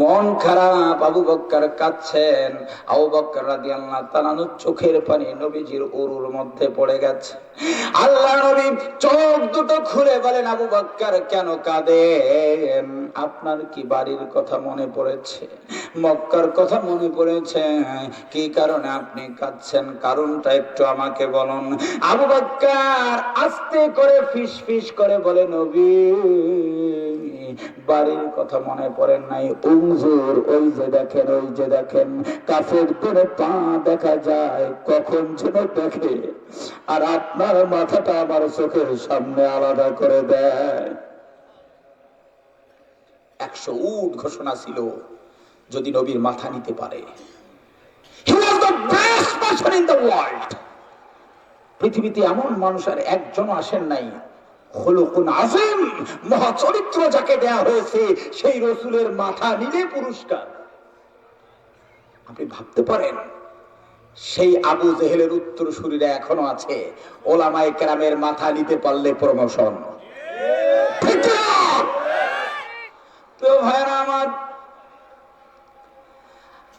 মন খারাপ, আবু বক্কর কাঁদছেন। আবু বক্কর রাদিয়াল্লাহু তাআলা চোখের পানি নবীজির উরুর মধ্যে পড়ে গেছে। আল্লাহ নবী চোখ দুটো খুলে বলেন, আবু বক্কর, কেন কাঁদেন? আপনার কি বাড়ির কথা মনে পড়েছে? মক্কার কথা মনে পড়েছে? কি কারণে আপনি কাঁদছেন? কারণটা একটু আমাকে বলুন। আবু বক্কর আস্তে করে ফিস ফিস করে বলে, নবী বাড়ির কথা মনে পড়েন নাই। উংজুর ওই যে দেখেন, ওই যে দেখেন, কাফের করে পা দেখা যায়, কখন যেন দেখে। আর আপনার মাথাটা আমার চোখের সামনে আলাদা করে দেয়। একশো উট ঘোষণা ছিল, যদি নবীর মাথা নিতে পারে. পৃথিবীতে এমন মানুষ আর একজন আসেন নাই হলুকুন আজিম মহাচরিত্র যাকে দেয়া হয়েছে, সেই রসুলের মাথা নিলে পুরস্কার আপনি ভাবতে পারেন, সেই আবু জেহেলের উত্তর শরীরে এখনও আছে ওলামাই কেরামের মাথা নিতে পারলে প্রমোশন? তো ভাইরা আমার,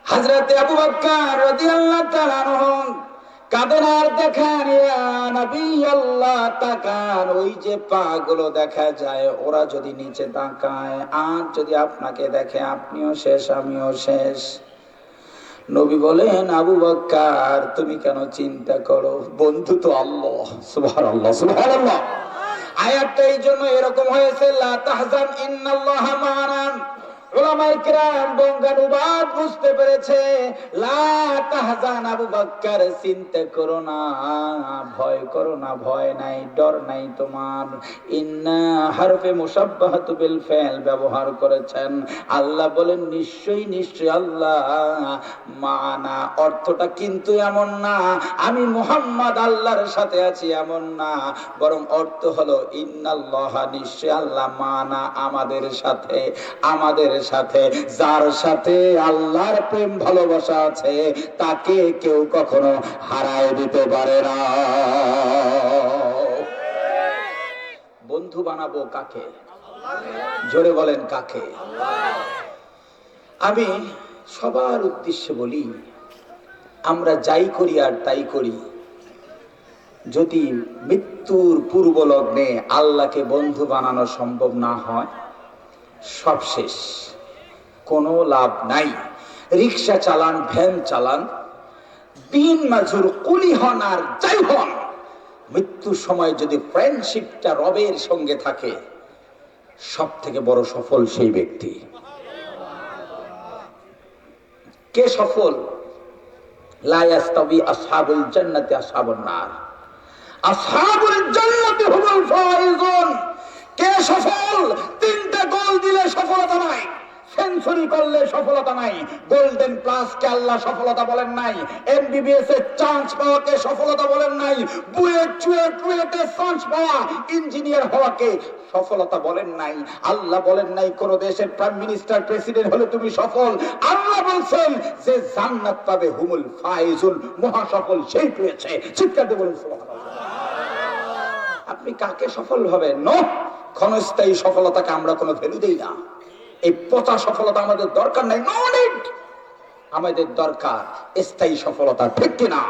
হযরতে আবু বকর রাদিয়াল্লাহু নবী আল্লাহ তাকান, ওই যে পা গুলো দেখা যায়, ওরা যদি নিচে তাকায়, আর যদি আপনাকে দেখে, আপনিও শেষ, আমিও শেষ। নবী বলেন, আবু বক্কার, তুমি কেন চিন্তা করো? বন্ধু তো আল্লাহ, সুবহানাল্লাহ সুবহানাল্লাহ। আয়াতটা এই জন্য এরকম হয়েছে, লা তাহজান ইন্নাল্লাহা উলামায়ে কিরাম বঙ্গানুবাদ বুঝতে পেরেছে, লা চিন্তা করো না, ভয় করো না, ভয় নাই, ডর নাই তোমার। ইন্না হারফে মুসাব্বাহাতু বিল ফাইল ব্যবহার করেছেন। আল্লাহ বলেন, নিশ্চয়ই নিশ্চয়ই আল্লাহ। মানা, অর্থটা কিন্তু এমন না। আমি মুহাম্মদ, আল্লাহর সাথে আছি এমন না। বরং অর্থ হলো, ইন্নাল্লাহ নিশ্চয় আল্লাহ মানা আমাদের সাথে আমাদের সাথে, যার সাথে আল্লাহর প্রেম ভালোবাসা আছে তাকে কেউ কখনো হারায় দিতে পারে না। বন্ধু বানাবো কাকে? জোরে বলেন কাকে? আমি সবার উদ্দেশ্যে বলি, আমরা যাই করি আর তাই করি। যদি মৃত্যুর পূর্ব লগ্নে আল্লাহকে বন্ধু বানানো সম্ভব না হয় সব শেষ কোনো লাভ নাই। রিক্সা চালান, ভ্যান চালান। দিন মাজুর কুলি হন আর যাই হন। মৃত্যুর সময় যদি ফ্রেন্ডশিপটা রবের সঙ্গে থাকে সব থেকে বড় সফল সেই ব্যক্তি। কে সফল? লা ইয়াস্তাবি আসহাবুল জান্নাতি আসহাবুন নার। আসহাবুল জান্নাতি হুমুল ফাইজুন। কে সফল তিনটা গোল দিলে সফলতা নাই সেঞ্চুরি করলে সফলতা নাই। গোল্ডেন প্লাস কে আল্লাহ সফলতা বলেন নাই। এমবিবিএস এর চান্স পাওয়াকে সফলতা বলেন নাই। বুয়েট চুয়েট টুয়েটে চান্স পাওয়া ইঞ্জিনিয়ার হওয়াকে সফলতা বলেন নাই। আল্লাহ বলেন নাই, কোন দেশের প্রাইম মিনিস্টার প্রেসিডেন্ট হলে তুমি সফল। আল্লাহ বলছেন যে জান্নাত পাবে হুমুল ফাইজুল মহা সফল সেই পেয়েছে। চিৎকার দিয়ে বলুন আপনি কাকে সফল হবেন ন? ক্ষণস্থায়ী সফলতাকে আমরা কোনো ভ্যালু দেই না। এই পচা সফলতা আমাদের দরকার নাই আমাদের দরকার স্থায়ী সফলতা ঠিক কিনা?